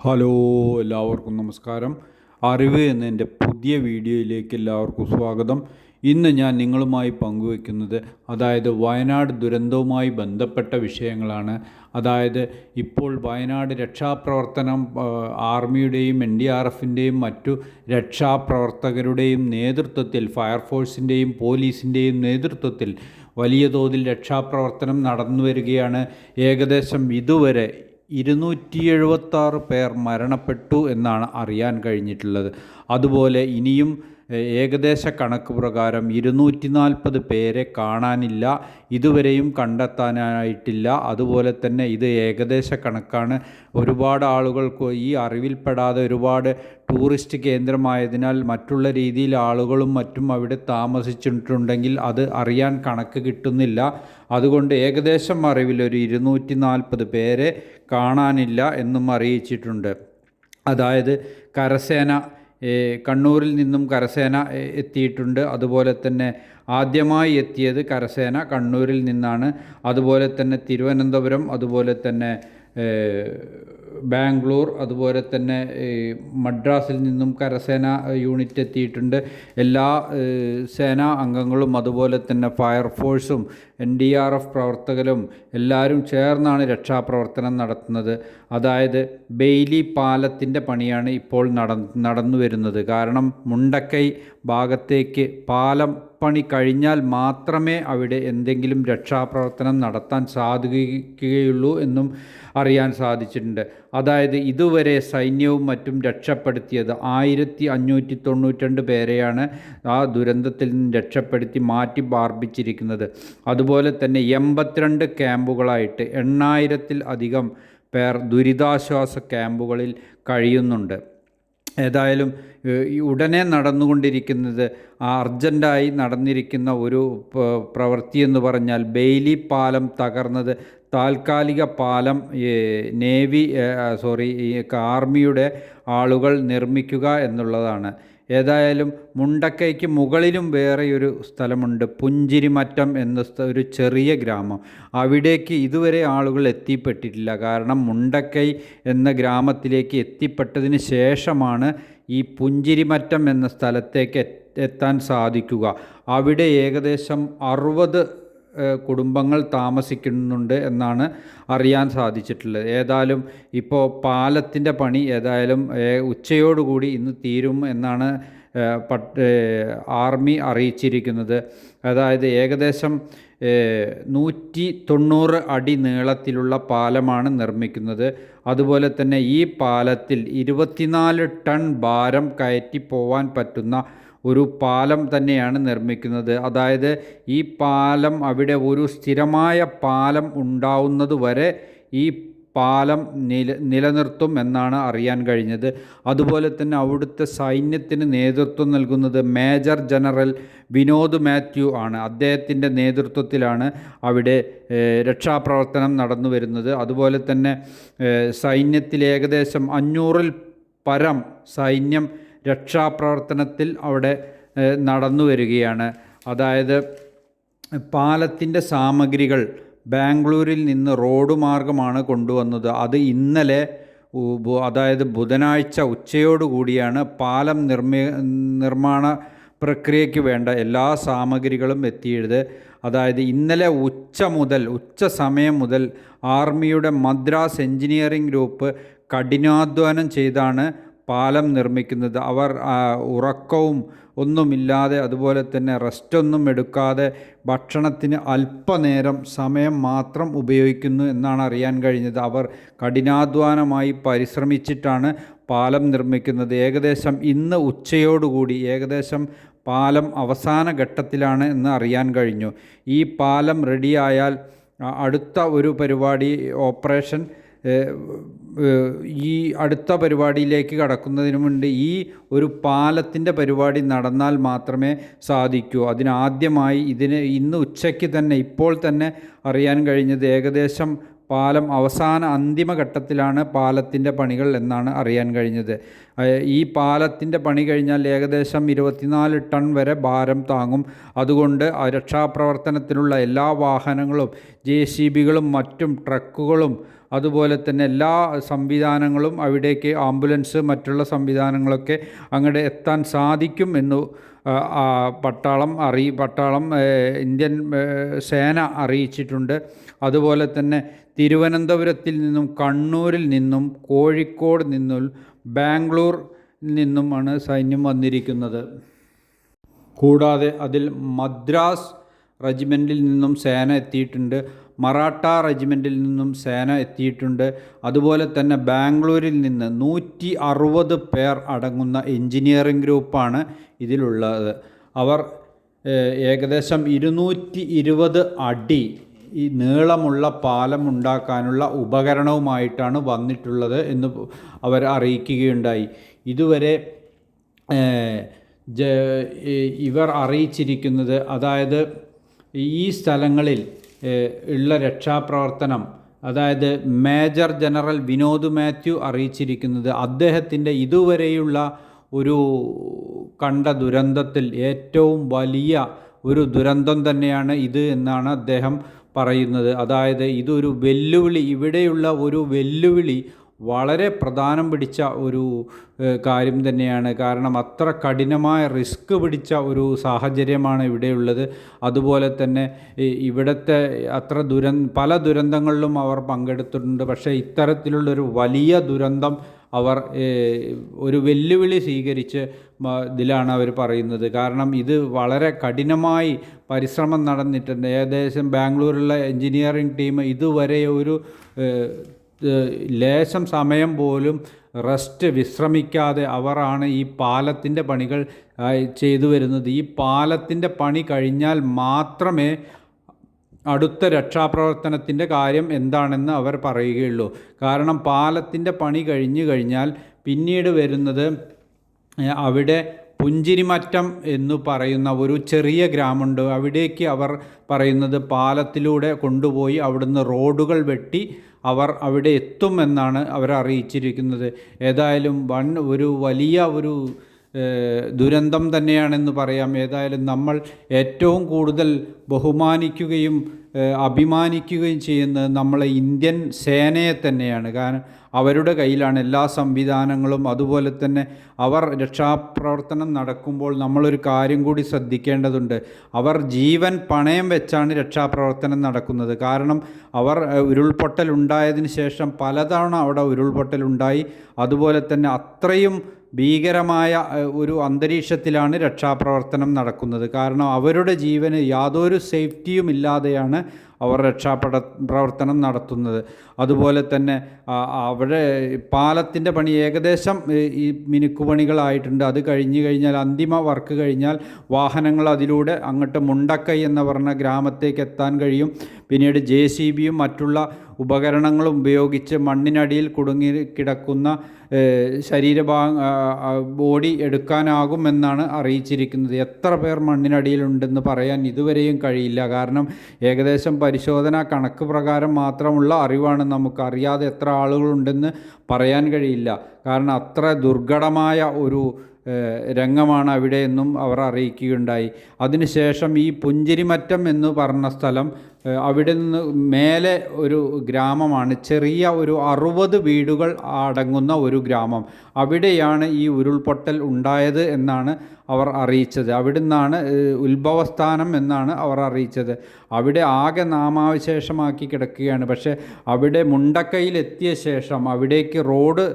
Hello എല്ലാവർക്കും നമസ്കാരം. അറിവ് എന്ന എന്റെ പുതിയ വീഡിയോയിലേക്ക് എല്ലാവർക്കും സ്വാഗതം. ഇന്ന് ഞാൻ നിങ്ങളുമായി പങ്കുവെക്കുന്നത് അതായത് വയനാട് ദുരന്തവുമായി ബന്ധപ്പെട്ട വിഷയങ്ങളാണ്. അതായത് ഇപ്പോൾ വയനാട് രക്ഷാപ്രവർത്തനം ആർമിയുടെയും എൻ ഡി ആർ എഫിന്റെയും മറ്റു രക്ഷാപ്രവർത്തകരുടെയും നേതൃത്വത്തിൽ ഫയർഫോഴ്സിന്റെയും പോലീസിന്റെയും നേതൃത്വത്തിൽ വലിയ തോതിൽ രക്ഷാപ്രവർത്തനം നടന്നു വരികയാണ് ഏകദേശം ഇതുവരെ ഇരുന്നൂറ്റി എഴുപത്താറ് പേർ മരണപ്പെട്ടു എന്നാണ് അറിയാൻ കഴിഞ്ഞിട്ടുള്ളത്. അതുപോലെ ഇനിയും ഏകദേശ കണക്ക് പ്രകാരം ഇരുന്നൂറ്റി നാൽപ്പത് പേരെ കാണാനില്ല ഇതുവരെയും കണ്ടെത്താനായിട്ടില്ല. അതുപോലെ തന്നെ ഇത് ഏകദേശ കണക്കാണ്. ഒരുപാട് ആളുകൾക്ക് ഈ അറിവിൽപ്പെടാതെ ഒരുപാട് ടൂറിസ്റ്റ് കേന്ദ്രമായതിനാൽ മറ്റുള്ള രീതിയിൽ ആളുകളും മറ്റും അവിടെ താമസിച്ചിട്ടുണ്ടെങ്കിൽ അത് അറിയാൻ കണക്ക് കിട്ടുന്നില്ല. അതുകൊണ്ട് ഏകദേശം അറിവിൽ ഒരു ഇരുന്നൂറ്റി നാൽപ്പത് പേരെ കാണാനില്ല എന്നും അറിയിച്ചിട്ടുണ്ട്. അതായത് കരസേന കണ്ണൂരിൽ നിന്നും കരസേന എത്തിയിട്ടുണ്ട്. അതുപോലെ തന്നെ ആദ്യമായി എത്തിയത് കരസേന കണ്ണൂരിൽ നിന്നാണ്. അതുപോലെ തന്നെ തിരുവനന്തപുരം അതുപോലെ തന്നെ ബാംഗ്ലൂർ അതുപോലെ തന്നെ മദ്രാസിൽ നിന്നും കരസേന യൂണിറ്റ് എത്തിയിട്ടുണ്ട്. എല്ലാ സേനാ അംഗങ്ങളും അതുപോലെ തന്നെ ഫയർഫോഴ്സും എൻ ഡി ആർ എഫ് പ്രവർത്തകരും എല്ലാവരും ചേർന്നാണ് രക്ഷാപ്രവർത്തനം നടത്തുന്നത്. അതായത് ബെയിലി പാലത്തിന്റെ പണിയാണ് ഇപ്പോൾ നട നടന്നു വരുന്നത് കാരണം മുണ്ടക്കൈ ഭാഗത്തേക്ക് പാലം പണി കഴിഞ്ഞാൽ മാത്രമേ അവിടെ എന്തെങ്കിലും രക്ഷാപ്രവർത്തനം നടത്താൻ സാധിക്കുകയുള്ളൂ എന്നും അറിയാൻ സാധിച്ചിട്ടുണ്ട്. അതായത് ഇതുവരെ സൈന്യവും മറ്റും രക്ഷപ്പെടുത്തിയത് ആയിരത്തി അഞ്ഞൂറ്റി തൊണ്ണൂറ്റിരണ്ട് പേരെയാണ് ആ ദുരന്തത്തിൽ നിന്ന് രക്ഷപ്പെടുത്തി മാറ്റി പാർപ്പിച്ചിരിക്കുന്നത്. അതുപോലെ തന്നെ എൺപത്തിരണ്ട് ക്യാമ്പുകളായിട്ട് എണ്ണായിരത്തിൽ അധികം പേർ ദുരിതാശ്വാസ ക്യാമ്പുകളിൽ കഴിയുന്നുണ്ട്. ഏതായാലും ഈ ഉടനെ നടന്നുകൊണ്ടിരിക്കുന്നത് ആ അർജന്റായി നടന്നിരിക്കുന്ന ഒരു പ്രവൃത്തി എന്ന് പറഞ്ഞാൽ ബെയിലി പാലം തകർന്നത് താൽക്കാലിക പാലം നേവി സോറി ആർമിയുടെ ആളുകൾ നിർമ്മിക്കുക എന്നുള്ളതാണ്. ഏതായാലും മുണ്ടക്കൈക്ക് മുകളിലും വേറെയൊരു സ്ഥലമുണ്ട്. പുഞ്ചിരിമറ്റം എന്ന ഒരു ചെറിയ ഗ്രാമം. അവിടേക്ക് ഇതുവരെ ആളുകൾ എത്തിപ്പെട്ടിട്ടില്ല. കാരണം മുണ്ടക്കൈ എന്ന ഗ്രാമത്തിലേക്ക് എത്തിപ്പെട്ടതിന് ശേഷമാണ് ഈ പുഞ്ചിരിമറ്റം എന്ന സ്ഥലത്തേക്ക് എത്താൻ സാധിക്കുക. അവിടെ ഏകദേശം അറുപത് കുടുംബങ്ങൾ താമസിക്കുന്നുണ്ട് എന്നാണ് അറിയാൻ സാധിച്ചിട്ടുള്ളത്. ഏതായാലും ഇപ്പോൾ പാലത്തിന്റെ പണി ഏതായാലും ഉച്ചയോടുകൂടി ഇന്ന് തീരും എന്നാണ് പട്ട് ആർമി അറിയിച്ചിരിക്കുന്നത്. അതായത് ഏകദേശം നൂറ്റി തൊണ്ണൂറ് അടി നീളത്തിലുള്ള പാലമാണ് നിർമ്മിക്കുന്നത്. അതുപോലെ തന്നെ ഈ പാലത്തിൽ ഇരുപത്തിനാല് ടൺ ഭാരം കയറ്റി പോവാൻ പറ്റുന്ന ഒരു പാലം തന്നെയാണ് നിർമ്മിക്കുന്നത്. അതായത് ഈ പാലം അവിടെ ഒരു സ്ഥിരമായ പാലം ഉണ്ടാവുന്നത് വരെ ഈ പാലം നില നിലനിർത്തും എന്നാണ് അറിയാൻ കഴിഞ്ഞത്. അതുപോലെ തന്നെ അവിടുത്തെ സൈന്യത്തിന് നേതൃത്വം നൽകുന്നത് മേജർ ജനറൽ വിനോദ് മാത്യു ആണ്. അദ്ദേഹത്തിന്റെ നേതൃത്വത്തിലാണ് അവിടെ രക്ഷാപ്രവർത്തനം നടന്നു വരുന്നത്. അതുപോലെ തന്നെ സൈന്യത്തിൽ ഏകദേശം അഞ്ഞൂറിൽ പരം സൈന്യം രക്ഷാപ്രവർത്തനത്തിൽ അവിടെ നടന്നു വരികയാണ്. അതായത് പാലത്തിന്റെ സാമഗ്രികൾ ബാംഗ്ലൂരിൽ നിന്ന് റോഡ് മാർഗമാണ് കൊണ്ടുവന്നത്. അത് ഇന്നലെ അതായത് ബുധനാഴ്ച ഉച്ചയോടുകൂടിയാണ് പാലം നിർമ്മി നിർമ്മാണ പ്രക്രിയയ്ക്ക് വേണ്ട എല്ലാ സാമഗ്രികളും എത്തിയത്. അതായത് ഇന്നലെ ഉച്ച മുതൽ ഉച്ച സമയം മുതൽ ആർമിയുടെ മദ്രാസ് എഞ്ചിനീയറിംഗ് ഗ്രൂപ്പ് കഠിനാധ്വാനം ചെയ്താണ് പാലം നിർമ്മിക്കുന്നത്. അവർ ഉറക്കവും ഒന്നുമില്ലാതെ അതുപോലെ തന്നെ റെസ്റ്റൊന്നും എടുക്കാതെ ഭക്ഷണത്തിന് അല്പനേരം സമയം മാത്രം ഉപയോഗിക്കുന്നു എന്നാണ് അറിയാൻ കഴിഞ്ഞത്. അവർ കഠിനാധ്വാനമായി പരിശ്രമിച്ചിട്ടാണ് പാലം നിർമ്മിക്കുന്നത്. ഏകദേശം ഇന്ന് ഉച്ചയോടുകൂടി ഏകദേശം പാലം അവസാന ഘട്ടത്തിലാണ് എന്ന് അറിയാൻ കഴിഞ്ഞു. ഈ പാലം റെഡിയായാൽ അടുത്ത ഒരു പരിപാടി ഓപ്പറേഷൻ ഈ അടുത്ത പരിപാടിയിലേക്ക് കടക്കുന്നതിന് മുൻപ് ഈ ഒരു പാലത്തിന്റെ പരിപാടി നടന്നാൽ മാത്രമേ സാധിക്കൂ. അതിനാദ്യമായി ഇതിന് ഇന്ന് ഉച്ചയ്ക്ക് തന്നെ ഇപ്പോൾ തന്നെ അറിയാൻ കഴിഞ്ഞത് ഏകദേശം പാലം അവസാന അന്തിമഘട്ടത്തിലാണ് പാലത്തിന്റെ പണികൾ എന്നാണ് അറിയാൻ കഴിഞ്ഞത്. ഈ പാലത്തിന്റെ പണി കഴിഞ്ഞാൽ ഏകദേശം ഇരുപത്തിനാല് ടൺ വരെ ഭാരം താങ്ങും. അതുകൊണ്ട് രക്ഷാപ്രവർത്തനത്തിനുള്ള എല്ലാ വാഹനങ്ങളും ജെ സി ബികളും മറ്റും ട്രക്കുകളും അതുപോലെ തന്നെ എല്ലാ സംവിധാനങ്ങളും അവിടേക്ക് ആംബുലൻസ് മറ്റുള്ള സംവിധാനങ്ങളൊക്കെ അങ്ങോട്ട് എത്താൻ സാധിക്കും എന്ന് പട്ടാളം അറിയി പട്ടാളം ഇന്ത്യൻ സേന അറിയിച്ചിട്ടുണ്ട്. അതുപോലെ തന്നെ തിരുവനന്തപുരത്തിൽ നിന്നും കണ്ണൂരിൽ നിന്നും കോഴിക്കോട് നിന്നും ബാംഗ്ലൂർ നിന്നുമാണ് സൈന്യം വന്നിരിക്കുന്നത്. കൂടാതെ അതിൽ മദ്രാസ് റെജിമെന്റിൽ നിന്നും സേന എത്തിയിട്ടുണ്ട്. മറാഠ റെജിമെന്റിൽ നിന്നും സേന എത്തിയിട്ടുണ്ട്. അതുപോലെ തന്നെ ബാംഗ്ലൂരിൽ നിന്ന് നൂറ്റി അറുപത് പേർ അടങ്ങുന്ന എഞ്ചിനീയറിംഗ് ഗ്രൂപ്പാണ് ഇതിലുള്ളത്. അവർ ഏകദേശം ഇരുന്നൂറ്റി ഇരുപത് അടി ഈ നീളമുള്ള പാലം ഉണ്ടാക്കാനുള്ള ഉപകരണവുമായിട്ടാണ് വന്നിട്ടുള്ളത് എന്ന് അവർ അറിയിക്കുകയുണ്ടായി. ഇതുവരെ ഇവർ അറിയിച്ചിരിക്കുന്നത് അതായത് ഈ സ്ഥലങ്ങളിൽ ഉള്ള രക്ഷാപ്രവർത്തനം അതായത് മേജർ ജനറൽ വിനോദ് മാത്യു അറിയിച്ചിരിക്കുന്നത് അദ്ദേഹത്തിന്റെ ഇതുവരെയുള്ള ഒരു കണ്ട ദുരന്തത്തിൽ ഏറ്റവും വലിയ ഒരു ദുരന്തം തന്നെയാണ് ഇത് എന്നാണ് അദ്ദേഹം പറയുന്നത്. അതായത് ഇതൊരു വെല്ലുവിളി ഇവിടെയുള്ള ഒരു വെല്ലുവിളി വളരെ പ്രധാനം പിടിച്ച ഒരു കാര്യം തന്നെയാണ്. കാരണം അത്ര കഠിനമായ റിസ്ക് പിടിച്ച ഒരു സാഹചര്യമാണ് ഇവിടെയുള്ളത്. അതുപോലെ തന്നെ ഇവിടുത്തെ അത്ര ദുരന്ത പല ദുരന്തങ്ങളിലും അവർ പങ്കെടുത്തിട്ടുണ്ട്. പക്ഷേ ഇത്തരത്തിലുള്ളൊരു വലിയ ദുരന്തം അവർ ഒരു വെല്ലുവിളി സ്വീകരിച്ച് ഇതിലാണ് അവർ പറയുന്നത്. കാരണം ഇത് വളരെ കഠിനമായി പരിശ്രമം നടന്നിട്ടുണ്ട്. ഏകദേശം ബാംഗ്ലൂരിലുള്ള എഞ്ചിനീയറിംഗ് ടീം ഇതുവരെ ഒരു ലേശം സമയം പോലും റെസ്റ്റ് വിശ്രമിക്കാതെ അവരാണ് ഈ പാലത്തിന്റെ പണികൾ ചെയ്തു വരുന്നത്. ഈ പാലത്തിന്റെ പണി കഴിഞ്ഞാൽ മാത്രമേ അടുത്ത രക്ഷാപ്രവർത്തനത്തിന്റെ കാര്യം എന്താണെന്ന് അവർ പറയുകയുള്ളൂ. കാരണം പാലത്തിന്റെ പണി കഴിഞ്ഞു കഴിഞ്ഞാൽ പിന്നീട് വരുന്നത് അവിടെ പുഞ്ചിരിമറ്റം എന്ന് പറയുന്ന ഒരു ചെറിയ ഗ്രാമമുണ്ട്. അവിടേക്ക് അവർ പറയുന്നത് പാലത്തിലൂടെ കൊണ്ടുപോയി അവിടുന്ന് റോഡുകൾ വെട്ടി അവർ അവിടെ എത്തുമെന്നാണ് അവരറിയിച്ചിരിക്കുന്നത് ഏതായാലും വൺ ഒരു വലിയ ഒരു ദുരന്തം തന്നെയാണെന്ന് പറയാം. ഏതായാലും നമ്മൾ ഏറ്റവും കൂടുതൽ ബഹുമാനിക്കുകയും അഭിമാനിക്കുകയും ചെയ്യുന്നത് നമ്മളെ ഇന്ത്യൻ സേനയെ തന്നെയാണ്. കാരണം അവരുടെ കയ്യിലാണ് എല്ലാ സംവിധാനങ്ങളും. അതുപോലെ തന്നെ അവർ രക്ഷാപ്രവർത്തനം നടക്കുമ്പോൾ നമ്മളൊരു കാര്യം കൂടി ശ്രദ്ധിക്കേണ്ടതുണ്ട്. അവർ ജീവൻ പണയം വെച്ചാണ് രക്ഷാപ്രവർത്തനം നടക്കുന്നത്. കാരണം അവർ ഉരുൾപൊട്ടലുണ്ടായതിനു ശേഷം പലതവണ അവിടെ ഉരുൾപൊട്ടലുണ്ടായി. അതുപോലെ തന്നെ അത്രയും ഭീകരമായ ഒരു അന്തരീക്ഷത്തിലാണ് രക്ഷാപ്രവർത്തനം നടക്കുന്നത്. കാരണം അവരുടെ ജീവന് യാതൊരു സേഫ്റ്റിയും ഇല്ലാതെയാണ് അവർ രക്ഷാപ്രട പ്രവർത്തനം നടത്തുന്നത്. അതുപോലെ തന്നെ അവിടെ പാലത്തിന്റെ പണി ഏകദേശം ഈ മിനുക്കുപണികളായിട്ടുണ്ട്. അത് കഴിഞ്ഞു കഴിഞ്ഞാൽ അന്തിമ വർക്ക് കഴിഞ്ഞാൽ വാഹനങ്ങൾ അതിലൂടെ അങ്ങോട്ട് മുണ്ടക്കൈ എന്ന് പറഞ്ഞ ഗ്രാമത്തേക്ക് എത്താൻ കഴിയും. പിന്നീട് ജെ മറ്റുള്ള ഉപകരണങ്ങളും ഉപയോഗിച്ച് മണ്ണിനടിയിൽ കുടുങ്ങി കിടക്കുന്ന ശരീരഭാഗ ബോഡി എടുക്കാനാകുമെന്നാണ് അറിയിച്ചിരിക്കുന്നത്. എത്ര പേർ മണ്ണിനടിയിലുണ്ടെന്ന് പറയാൻ ഇതുവരെയും കഴിയില്ല. കാരണം ഏകദേശം പരിശോധന കണക്ക് പ്രകാരം മാത്രമുള്ള അറിവാണ് നമുക്ക് അറിയാതെ എത്ര ആളുകളുണ്ടെന്ന് പറയാൻ കഴിയില്ല. കാരണം അത്ര ദുർഘടമായ ഒരു രംഗമാണ് അവിടെ എന്നും അവർ അറിയിക്കുകയുണ്ടായി. അതിനുശേഷം ഈ പുഞ്ചിരിമറ്റം എന്ന് പറഞ്ഞ സ്ഥലം അവിടെ നിന്ന് മേലെ ഒരു ഗ്രാമമാണ്. ചെറിയ ഒരു അറുപത് വീടുകൾ അടങ്ങുന്ന ഒരു ഗ്രാമം. അവിടെയാണ് ഈ ഉരുൾപൊട്ടൽ ഉണ്ടായത് എന്നാണ് അവർ അറിയിച്ചത്. അവിടെ നിന്നാണ് ഉത്ഭവസ്ഥാനം എന്നാണ് അവർ അറിയിച്ചത്. അവിടെ ആകെ നാമാവശേഷമാക്കി കിടക്കുകയാണ്. പക്ഷേ അവിടെ മുണ്ടക്കയിൽ എത്തിയ ശേഷം അവിടേക്ക് റോഡ്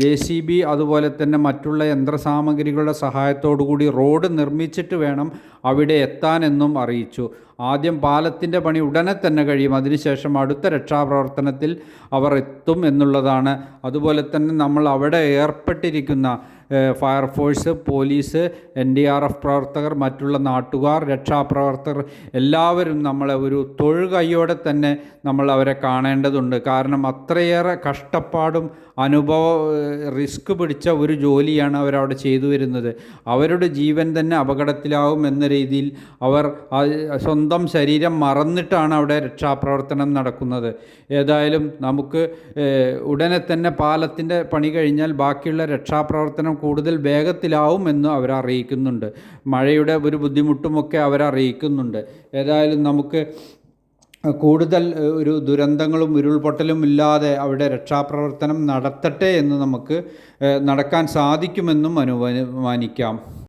ജെ സി ബി അതുപോലെ തന്നെ മറ്റുള്ള യന്ത്രസാമഗ്രികളുടെ സഹായത്തോടു കൂടി റോഡ് നിർമ്മിച്ചിട്ട് വേണം അവിടെ എത്താനെന്നും അറിയിച്ചു. ആദ്യം പാലത്തിന്റെ പണി ഉടനെ തന്നെ കഴിയും. അതിനുശേഷം അടുത്ത രക്ഷാപ്രവർത്തനത്തിൽ അവർ എത്തും എന്നുള്ളതാണ്. അതുപോലെ തന്നെ നമ്മൾ അവിടെ ഏർപ്പെട്ടിരിക്കുന്ന fire force police N D R F പ്രവർത്തകർ മറ്റുള്ള നാട്ടുകാർ രക്ഷാപ്രവർത്തകർ എല്ലാവരും നമ്മളെ ഒരു തൊഴുകൈയോടെ തന്നെ നമ്മൾ അവരെ കാണേണ്ടതുണ്ട്. കാരണം അത്രയേറെ കഷ്ടപ്പാടും അനുഭവ റിസ്ക് പിടിച്ച ഒരു ജോലിയാണ് അവരവിടെ ചെയ്തു വരുന്നത്. അവരുടെ ജീവൻ തന്നെ അപകടത്തിലാവും എന്ന രീതിയിൽ അവർ ആ സ്വന്തം ശരീരം മറന്നിട്ടാണ് അവിടെ രക്ഷാപ്രവർത്തനം നടക്കുന്നത്. ഏതായാലും നമുക്ക് ഉടനെ തന്നെ പാലത്തിന്റെ പണി കഴിഞ്ഞാൽ ബാക്കിയുള്ള രക്ഷാപ്രവർത്തനം കൂടുതൽ വേഗത്തിലാവും എന്ന് അവരറിയിക്കുന്നുണ്ട് മഴയുടെ ഒരു ബുദ്ധിമുട്ടുമൊക്കെ അവരറിയിക്കുന്നുണ്ട് ഏതായാലും നമുക്ക് കൂടുതൽ ഒരു ദുരന്തങ്ങളും ഉരുൾപൊട്ടലും ഇല്ലാതെ അവിടെ രക്ഷാപ്രവർത്തനം നടത്തട്ടെ എന്ന് നമുക്ക് നടക്കാൻ സാധിക്കുമെന്നും അനുമാനിക്കാം.